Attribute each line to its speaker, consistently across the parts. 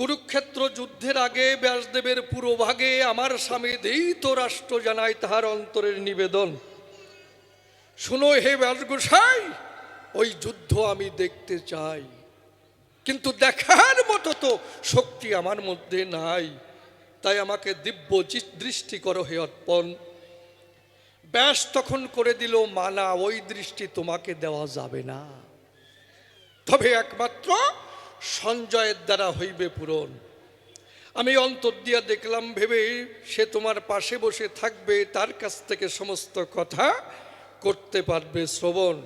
Speaker 1: কুরুক্ষেত্র যুদ্ধের আগে ব্যাসদেবের পুরোভাগে আমার স্বামী দেইত রাষ্ট্র জানায় তাহার অন্তরের নিবেদন। শুনো হে ব্যাসগোসাই, ওই যুদ্ধ আমি দেখতে চাই। কিন্তু দেখার মতো তো শক্তি আমার মধ্যে নাই। তাই আমাকে দিব্য দৃষ্টি করো হে অর্পণ। ব্যাস তখন করে দিল, মানা, ওই দৃষ্টি তোমাকে দেওয়া যাবে না। তবে একমাত্র সঞ্জয়ের দ্বারা হইবে পূরণ। আমি অন্তর দিয়া দেখলাম, ভেবে সে তোমার পাশে বসে থাকবে, তার কাছ থেকে সমস্ত কথা করতে পারবে শ্রবণ।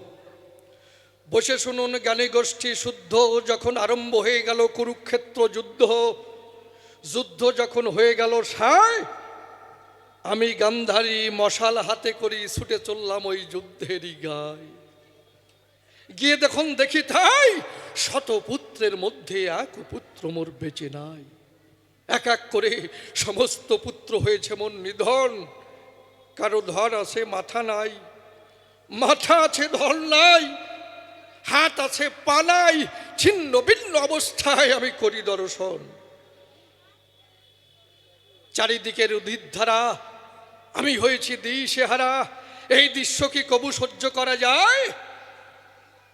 Speaker 1: বসে শুনুন, জ্ঞানী গোষ্ঠী, শুদ্ধ যখন আরম্ভ হয়ে গেল, কুরুক্ষেত্র যুদ্ধ যুদ্ধ যখন হয়ে গেল, সায়, আমি গান্ধারী মশাল হাতে করি ছুটে চললাম ওই যুদ্ধেরই গায়। গিয়ে দেখুন, দেখি তাই শত পুত্রের মধ্যে এক পুত্র মোর বেঁচে নাই। এক এক করে সমস্ত পুত্র হয়েছে মন নিধন। কারও ধর আছে, মাথা নাই। মাথা আছে ধর নাই। হাত আছে পালাই ছিন্ন ভিন্ন অবস্থায় আমি করি দর্শন। চারিদিকের উদিধারা আমি হয়েছি দিশেহারা। এই দৃশ্য কি কবু সহ্য করা যায়?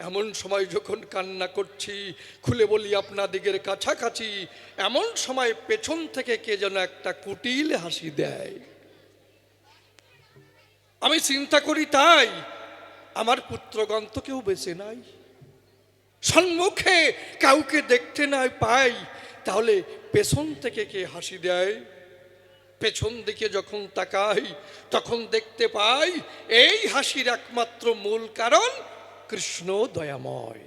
Speaker 1: এমন সময় যখন কান্না করছি, খুলে বলি আপনাদিগের কাছাকাছি, এমন সময় পেছন থেকে কে যেন একটা কুটিল হাসি দেয়। আমি চিন্তা করি, তাই আমার পুত্রগণ তো কেউ বেঁচে নাই। সম্মুখে কাউকে দেখতে নাই পাই, তাহলে পেছন থেকে কে হাসি দেয়? পেছন দিকে যখন তাকাই, তখন দেখতে পাই, এই হাসির একমাত্র মূল কারণ কৃষ্ণ দয়াময়।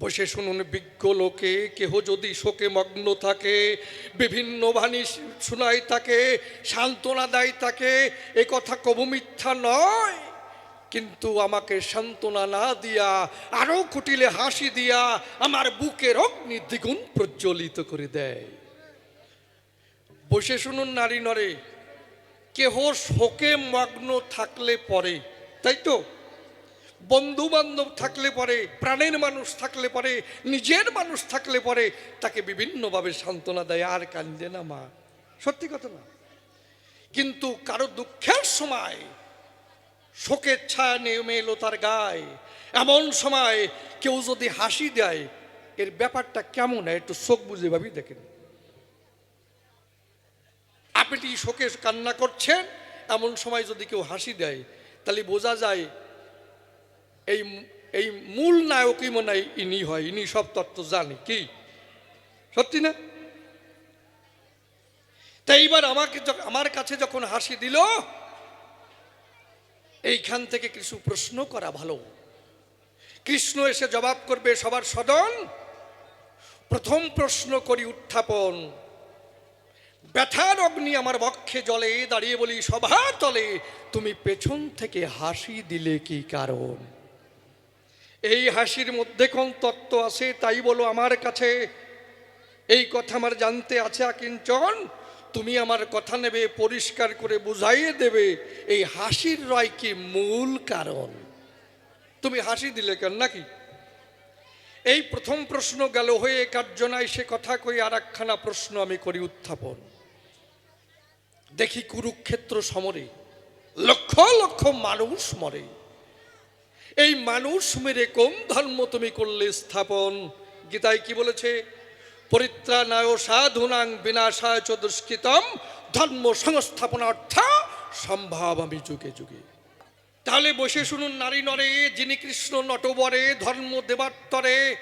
Speaker 1: বসে শুনুন বিজ্ঞ লোকে, কেহ যদি শোকে মগ্ন থাকে, বিভিন্ন বাণী শোনায় তাকে সান্ত্বনা দেয় তাকে এ কথা কবু মিথ্যা নয়। কিন্তু আমাকে সান্ত্বনা না দিয়া আরও কুটিলে হাসি দিয়া, আমার বুকের অগ্নি দ্বিগুণ প্রজ্বলিত করে দেয়। বসে শুনুন নারী নরে, কেহ শোকে মগ্ন থাকলে পরে, তাই তো? বন্ধু বান্ধব থাকলে পরে, প্রাণের মানুষ থাকলে পরে, নিজের মানুষ থাকলে পরে, তাকে বিভিন্নভাবে সান্ত্বনা দেয়, আর কান্দে না মা। সত্যি কথা না। কিন্তু কারও দুঃখের সময় শোকের ছায়া নেমে এলো তার গায়ে। এমন সময় কেউ যদি হাসি দেয়, এর ব্যাপারটা কেমন হয় একটু শোক বুঝে ভাবি দেখেন। আপনি শোকে কান্না করছেন? এমন সময় যদি কেউ হাসি দেয়, তাহলে বোঝা যায় এই এই মূল নায়কই মনে হয় ইনি হয়, ইনি সব তত্ত্ব জানে, কি? সত্যি না? তাই এইবার আমাকে আমার কাছে যখন হাসি দিল, এইখান থেকে কিছু প্রশ্ন করা ভালো। কৃষ্ণ এসে জবাব করবে সবার সদন, প্রথম প্রশ্ন করি উত্থাপন। ব্যথার অগ্নি আমার বক্ষে জলে দাঁড়িয়ে বলি, সভা তলে, তুমি পেছন থেকে হাসি দিলে কি কারণ? এই হাসির মধ্যে কোন তত্ত্ব আছে তাই বলো আমার কাছে। এই কথা আমার জানতে আছে আকিঞ্চন। তুমি আমার কথা নেবে, পরিষ্কার করে বুঝাইয়ে দেবে। এই হাসির রয় কি মূল কারণ? তুমি হাসি দিলে কেন নাকি? এই প্রথম প্রশ্ন গেল হয়ে কার্যনায় সে কথা কই আর একখানা প্রশ্ন আমি করি উত্থাপন। দেখি কুরুক্ষেত্র সমরে লক্ষ লক্ষ মানুষ মরে। এই মানুষ মেরে কোন ধর্ম তুমি করলে স্থাপন? গীতায় কি বলেছে? পরিত্রাণায় সাধুনাং বিনাশায় চ দুষ্কৃতম, ধর্ম সংস্থাপন অর্থ সম্ভব আমি যুগে যুগে। তাহলে বসে শুনুন নারী নরে, যিনি কৃষ্ণ নটবরে, ধর্ম দেবাত্তরে।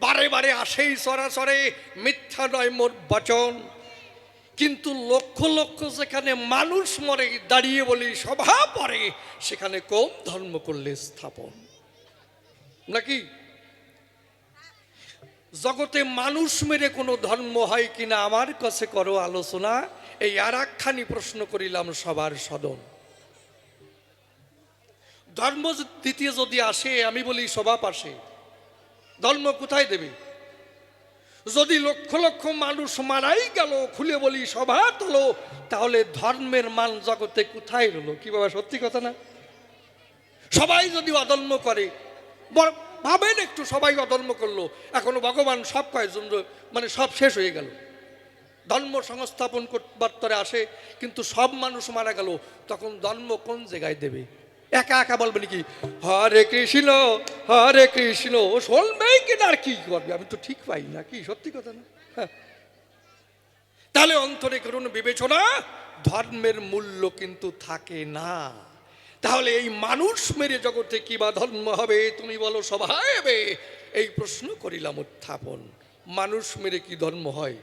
Speaker 1: বারে বারে আসেই সরাসরে, মিথ্যা নয় মোর বচন। কিন্তু লক্ষ লক্ষ যেখানে মানুষ মরে, দাঁড়িয়ে বলি সভা পরে, সেখানে কোন ধর্ম করলে স্থাপন। নাকি? জগতে মানুষ মেরে কোনো ধর্ম হয় কিনা আমার কাছে করো আলোচনা, এই আর একখানি প্রশ্ন করিলাম সবার সদন। ধর্ম দ্বিতীয় যদি আসে, আমি বলি সভা পাশে। ধর্ম কোথায় দেবে? যদি লক্ষ লক্ষ মানুষ মারাই গেল, খুলে বলি সভা তোলো, তাহলে ধর্মের মান জগতে কোথায় রলো কি বাবা, সত্যি কথা না? সবাই যদি অদম্য করে ভাবেন একটু, সবাই অধর্ম করল, এখনও ভগবান সব কয়েকজন মানে সব শেষ হয়ে গেল। ধর্ম সংস্থাপন করবার তরে আসে, কিন্তু সব মানুষ মারা গেল, তখন ধর্ম কোন জায়গায় দেবে? একা একা বলবেন কি? হরে কৃষ্ণ হরে কৃষ্ণ শুনবেই কিনা আর কি করবে? আমি তো ঠিক পাই না, কি? সত্যি কথা না? হ্যাঁ। তাহলে অন্তরে করুন বিবেচনা, ধর্মের মূল্য কিন্তু থাকে না। তাহলে এই মানুষ মেরে জগতে কি বা ধর্ম হবে, তুমি বলো সবাই হবে এই প্রশ্ন করিলাম উত্থাপন। মানুষ মেরে কি ধর্ম হয়?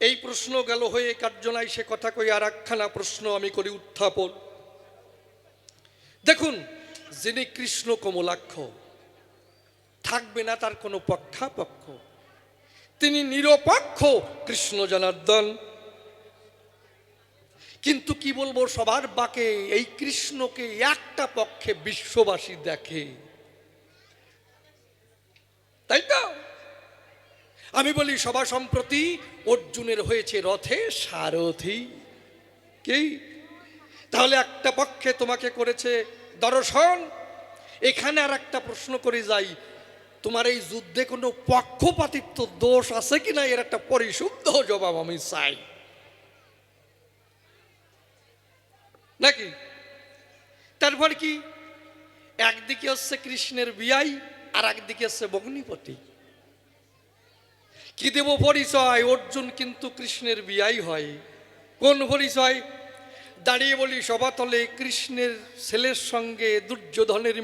Speaker 1: এই প্রশ্ন গেল হয়ে কার্যনায় সে কথা কই আর একখানা প্রশ্ন আমি করি উত্থাপন। দেখুন, যিনি কৃষ্ণ কমলাক্ষ, থাকবে না তার কোনো পক্ষাপক্ষ। তিনি নিরপেক্ষ কৃষ্ণ জনার্দন। কিন্তু কি বলব, সবার বাকে এই কৃষ্ণকে একটা পক্ষে বিশ্ববাসী দেখে। তাই তো? আমি বলি, সভা সম্প্রতি অর্জুনের হয়েছে রথে সারথি। কি? তাহলে একটা পক্ষে তোমাকে করেছে দর্শন। এখানে আর একটা প্রশ্ন করে যাই, তোমার এই যুদ্ধে কোনো পক্ষপাতিত্ব দোষ আছে কিনা? এর একটা পরিশুদ্ধ জবাব আমি চাই। নাকি? তারপর কি? একদিকে হচ্ছে কৃষ্ণের বিয়াই, আর একদিকে হচ্ছে বগ্নিপতি কি দেব পরিচয়? অর্জুন কিন্তু কৃষ্ণের বিয়াই হয়। কোন পরিচয়? দাঁড়িয়ে বলি সভাতলে কৃষ্ণের ছেলের সঙ্গে দুর্যোধনের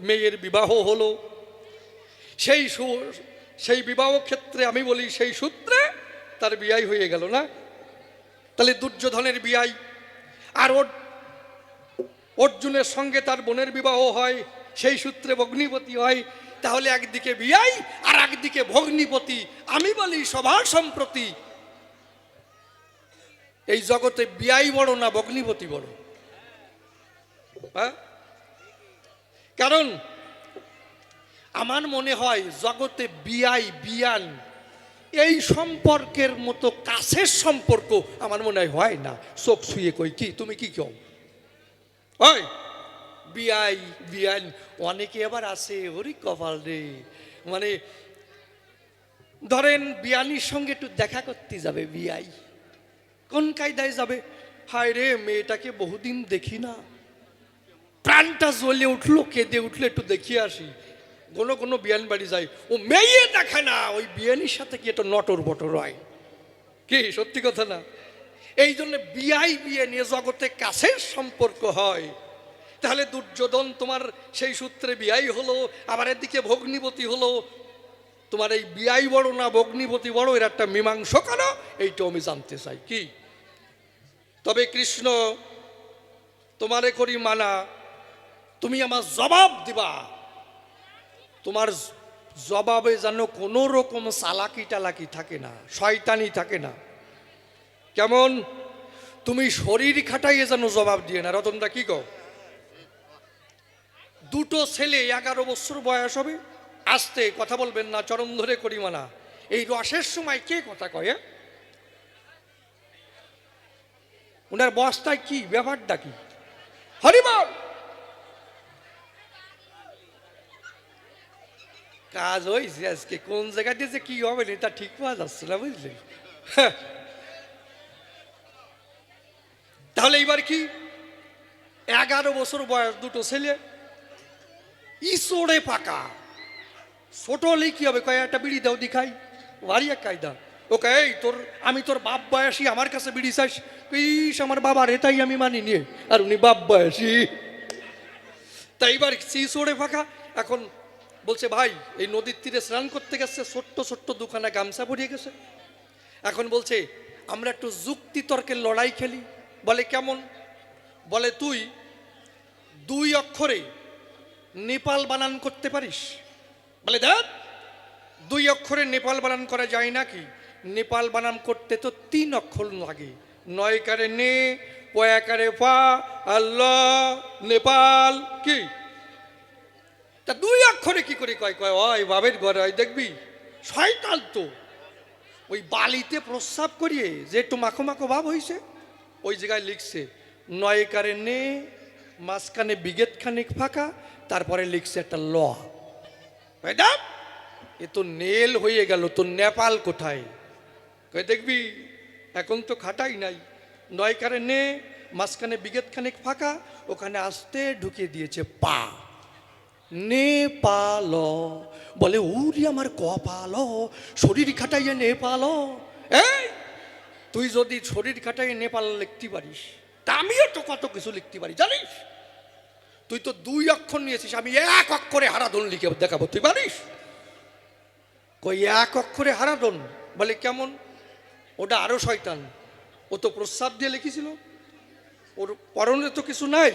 Speaker 1: মেয়ের বিবাহ হলো। সেই সেই বিবাহ ক্ষেত্রে আমি বলি সেই সূত্রে তার বিয়াই হয়ে গেল না? তাহলে দুর্যোধনের বিয়াই। আর অর্জুনের সঙ্গে তার বোনের বিবাহ হয়, সেই সূত্রে ভগ্নিপতি হয়। তাহলে একদিকে বিয়াই আর একদিকে ভগ্নিপতি। আমি বলি সবার সম্প্রতি এই জগতে বিয়াই বড় না ভগ্নিপতি বড়? হ্যাঁ? কারণ আমার মনে হয় জগতে বিয়াই, বিয়ান, এই সম্পর্কের মতো কাছের সম্পর্ক আমার মনে হয় হয় না। চোখ শুয়ে কই কি? তুমি কি কেউ বিয়াই, বিয়ান, অনেকে আবার আছে হরি কপাল রে। মানে ধরেন বিয়ানির সঙ্গে একটু দেখা করতে যাবে বিয়াই। কোন কায়দায় যাবে? হায় রে, মেয়েটাকে বহুদিন দেখি না। প্রাণটা জ্বলে উঠল, কেঁদে উঠল, একটু দেখিয়ে আসি। কোনো কোনো বিয়ান বাড়ি যায়। ও মেয়ে দেখে না, ওই বিয়ানির সাথে কি একটা নটর বটর হয়? কি, সত্যি কথা না? এই জন্য বিয়াই বিয়ে নিয়ে জগতে কাছের সম্পর্ক হয়। তাহলে দুর্যোধন তোমার সেই সূত্রে বিয়াই হলো, আবার এদিকে ভগ্নিপতি হলো। তোমার এই বিয়াই বড় না, ভগ্নিপতি বড়, এর একটা মীমাংস কেন এইটা আমি জানতে চাই। কি? তবে কৃষ্ণ, তোমারে করি মানা, তুমি আমার জবাব দিবা। তোমার জবাবে যেন কোনো রকম চালাকি টালাকি থাকে না, শয়তানি থাকে না। কেমন? তুমি শরীর খাটাইয়ে যেন জবাব দিয়ে না। রতনটা কি কও? দুটো ছেলে এগারো বছর বয়স হবে, আসতে কথা বলবেন না চরম ধরে করি মানা এই রসের সময় কে কথা কয় হ্যাঁ? ওনার বস্তায় কি? ব্যাপারটা কি? হরিবল কাজ হয়েছে আজকে। কোন জায়গা দিয়ে যে কি হবে না তা ঠিক পাওয়া যাচ্ছে না বুঝলেন হ্যাঁ। তাহলে এইবার কি? এগারো বছর বয়স দুটো ছেলে। ইসোড়ে পাকা। ছোট হলেই কি হবে? কয়, একটা বিড়ি দাও, দিখাই। ভারী এক কায়দা। ওকে, এই তোর, আমি তোর বাপ বয়সী, আমার কাছে বিড়ি চাইস ইস, আমার বাবা রে তাই আমি মানি নিয়ে আর উনি বাপ বয়সী। তাই এবার চিসোড়ে ফাঁকা। এখন বলছে, ভাই, এই নদীর তীরে স্নান করতে গেছে, ছোট্ট ছোট্ট দুখানা গামছা পরিয়ে গেছে। এখন বলছে, আমরা একটু যুক্তি তর্কের লড়াই খেলি। বলে, কেমন? বলে, তুই দুই অক্ষরে নেপাল বানান করতে পারিস। বলে, দেখ, দুই অক্ষরে নেপাল বানান করা যায় নাকি? নেপাল বানান করতে তো তিন অক্ষর লাগে। নয় কারে নে, পয়াকারে ফা, আল্লাহ, নেপাল, কি? তা দুই অক্ষরে কি করে কয় কয়, ওই বাবের ঘরে হয় দেখবি? শয়তান তো। ওই বালিতে প্রস্রাব করিয়ে যে একটু মাখো মাখো ভাব হয়েছে ওই জায়গায় লিখছে নয় কারে নে, মাঝখানে বিগেত খানিক ফাঁকা, তারপরে লিখছে একটা ল। ম্যাডাম, এ তো নেল হয়ে গেল, তো নেপাল কোথায়? দেখবি এখন তো খাটাই নাই। নয় কারে নে, মাঝখানে বিগেত খানেক ফাঁকা, ওখানে আসতে ঢুকিয়ে দিয়েছে পা। নেপাল বলে উরি আমার কপাল, শরীর খাটাইয়ে নেপাল এই, তুই যদি শরীর খাটাইয়ে নেপাল লিখতে পারিস, তা আমিও তো কত কিছু লিখতে পারি, জানিস? তুই তো দুই অক্ষর নিয়েছিস, আমি এক অক্ষরে হারাধন লিখে দেখাবো, তুই পারিস? কই, এক অক্ষরে হারাধন? বলে, কেমন? ওটা আরও শয়তান। ও তো প্রস্রাব দিয়ে লিখেছিল। ওর পরনে তো কিছু নাই।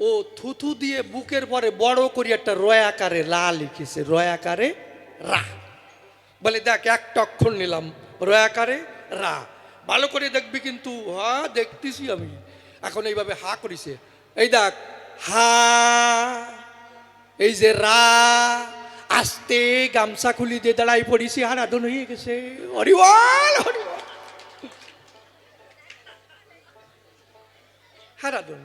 Speaker 1: ও থুথু দিয়ে বুকের পরে বড় করে একটা রয় আকারে লা লিখেছে। রয় আকারে রা। বলে, দেখ একটা অক্ষর নিলাম। রয় আকারে রা। ভালো করে দেখবি কিন্তু, হা, দেখতেছি আমি। এখন এইভাবে হা করিছে। এই দেখ, হা, এই যে রা আস্তে গামছা খুলি দিয়ে দাঁড়াই পড়িছি, হারাধন হয়ে গেছে। হরিবল হরিবল হারাধন,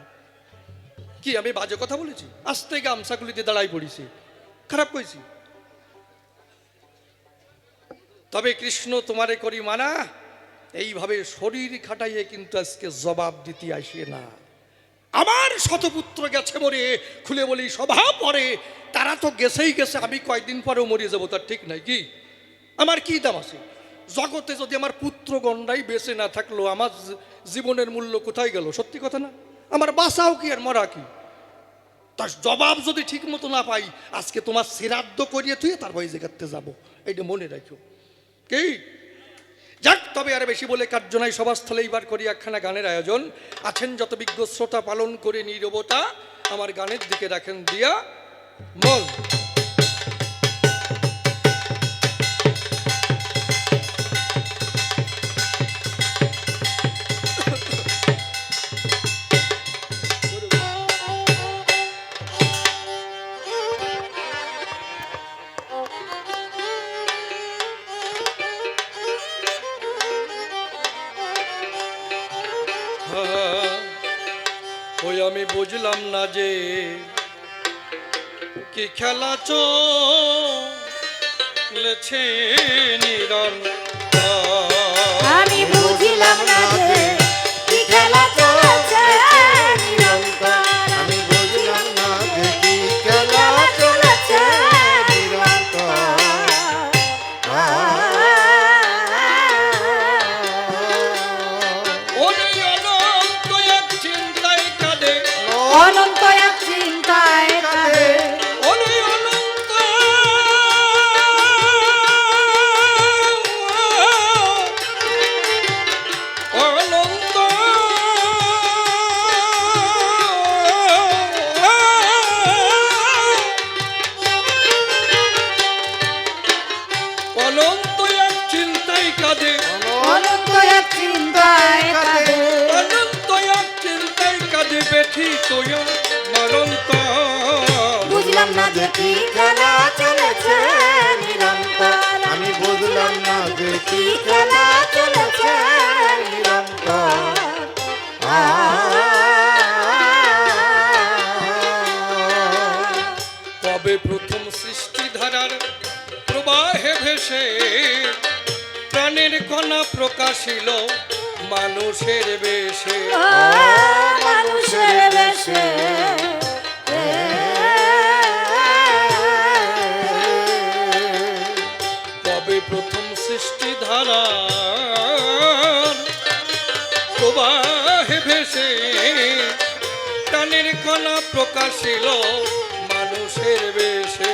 Speaker 1: কি আমি বাজে কথা বলেছি? আস্তে গামছাগুলিতে দাঁড়াই পড়িছি। খারাপ কইছি? তবে কৃষ্ণ তোমারে করি মানা, এইভাবে শরীর খাটাইয়ে কিন্তু আজকে জবাব দিতে আসে না। আমার শতপুত্র গেছে মরে, খুলে বলি স্বভাব পরে তারা তো গেছেই গেছে, আমি কয়েকদিন পরেও মরে যাব, তার ঠিক নাই কি? আমার কি দাম আছে? জগতে যদি আমার পুত্র গণ্ডাই বেঁচে না থাকল, আমার জীবনের মূল্য কোথায় গেল? সত্যি কথা না? আমার বাসাও কি আর মরা কি? তার জবাব যদি ঠিক মতো না পাই, আজকে তোমার শ্রাদ্ধ করিয়ে তুই তার বয়সে কাটতে যাব। এইটা মনে রাখো কি? যাক, তবে আর বেশি বলে কার্য নাই। সভাস্থলে এইবার করি একখানা গানের আয়োজন। আছেন যত বিজ্ঞ শ্রোতা, পালন করে নীরবতা আমার গানের দিকে রাখেন দিয়া মন। প্রাণের প্রকাশিল মানুষের বেশে।
Speaker 2: মানুষের বেশে।
Speaker 1: তবে প্রথম সৃষ্টি ধারার প্রবাহে ভেসে প্রাণের কণা প্রকাশিল মানুষের বেশে।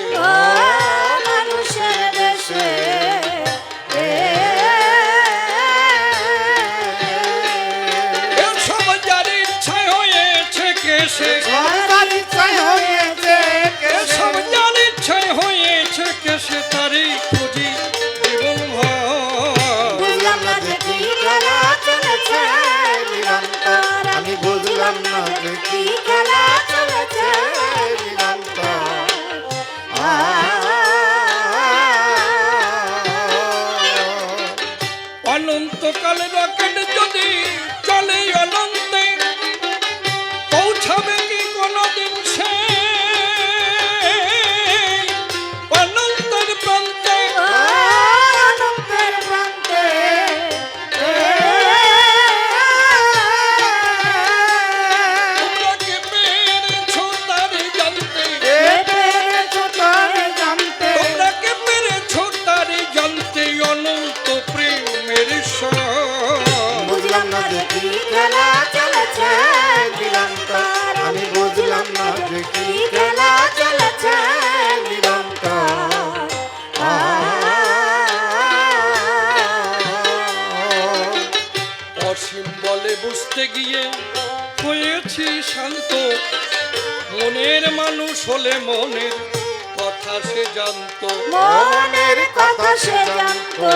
Speaker 1: মানুষ হলে মনের কথা সে জানতো।
Speaker 2: মনের কথা সে জানতো।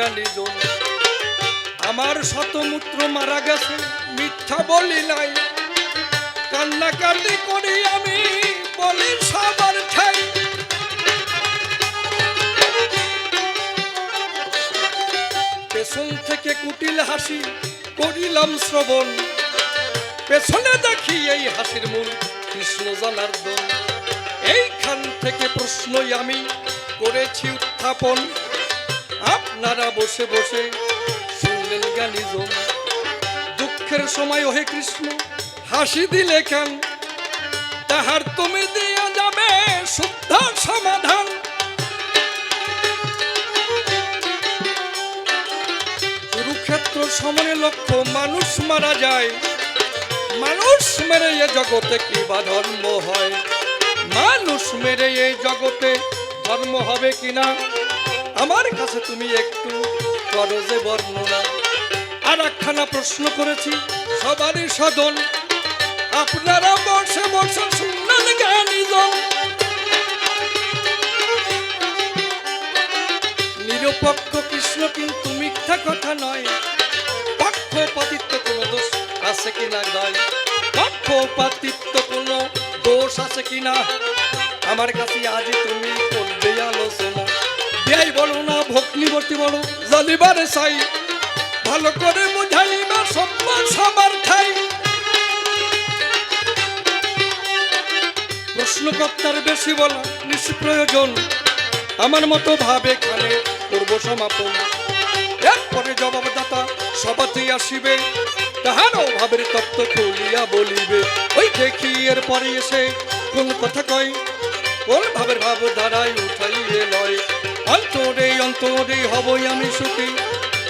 Speaker 1: শুনলেন জ্ঞানীজন আমার শতমূত্র মারা গেছে, মিথ্যা বলি নাই। কান্নাকান্দি করি আমি, বলি সবার ঠাই। পেছন থেকে কুটিল হাসি করিলাম শ্রবণ। পেছনে দেখি এই হাসির মূল, কৃষ্ণ জনার্দন এইখান থেকে প্রশ্নই আমি করেছি উত্থাপন। আপনারা বসে বসে শুনলেন জ্ঞানীজন। দুঃখের সময় ওহে কৃষ্ণ, হাসি দিলে কেন? তাহার তুমি দিয়া যাবে শুদ্ধ সমাধান। কুরুক্ষেত্র সমনে লক্ষ্য মানুষ মারা যায়। মানুষ মেরে এ জগতে কি বা ধর্ম হয়? মানুষ মেরে এই জগতে ধর্ম হবে কিনা? আমার কাছে তুমি একটু করো যে বর্ণনা। আর একখানা প্রশ্ন করেছি, সবারই সদন আপনারা বসে বসে শুনলেন জ্ঞানীজন নিরপেক্ষ কৃষ্ণ কিন্তু মিথ্যা কথা নয়। পক্ষপাতিত্ব কোনো দোষ আছে কিনা নয় পক্ষপাতিত্ব কোনো দোষ আছে কিনা আমার কাছে আজ তুমি করবে আলোচনা। বিয়াই বলো না ভগ্নিবর্তী বলো জালিবারে চাই। ভালো করে বুঝাইবা সভ্য সবার ঠাই। প্রশ্নকর্তার বেশি বলা নিষ্প্রয়োজন। আমার মতো ভাবে খানে করব সমাপন। এরপরে জবাবদাতা সবাতেই আসিবে। তাহার অভাবের তত্ত্ব খুলিয়া বলিবে। ওই দেখি এরপরে এসে কোন কথা কয়। কোন ভাবের ভাব ধারায় উঠাইয়ে লয়। অন্তরে অন্তরে হবই আমি সুখী।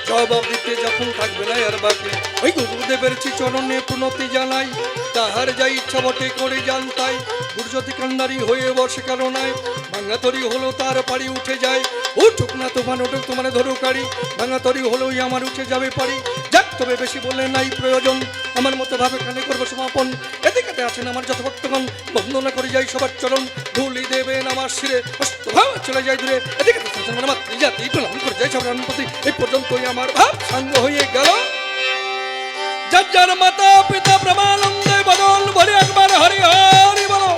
Speaker 1: জবাব দিতে যখন থাকবে না আর বাকি। ওই গুরুদেবের চরণে পুনতি জানাই, তাহার যা ইচ্ছা বটে করে জানতাই। গুরুজ্যোতি কান্নারি হয়ে বসে কারণায় ভাঙা তরি হলো তার পাড়ি উঠে যায়। উঠুক না তোমার উঠুক তোমার ধরো কারি ভাঙা তরি হলোই আমার উঠে যাবে পারি যাক, তবে বেশি বলে নাই প্রয়োজন, আমার মতো ভাবে খানে করব সমাপন। এদিকে আছেন আমার যত ভক্তগণ, বন্দনা করে যাই সবার চরণ, ধুলি দেবেন আমার শিরে অস্তভাব চলে যায় দূরে। এদিকে আমার মাতৃজাতি প্রণাম করে যাই সবার এই পর্যন্তই আমার ভাব, সাঙ্গ হয়ে গেল। যার যার মাতা পিতা প্রমানন্দে বদল ভরে একবার হরি হরি বলো।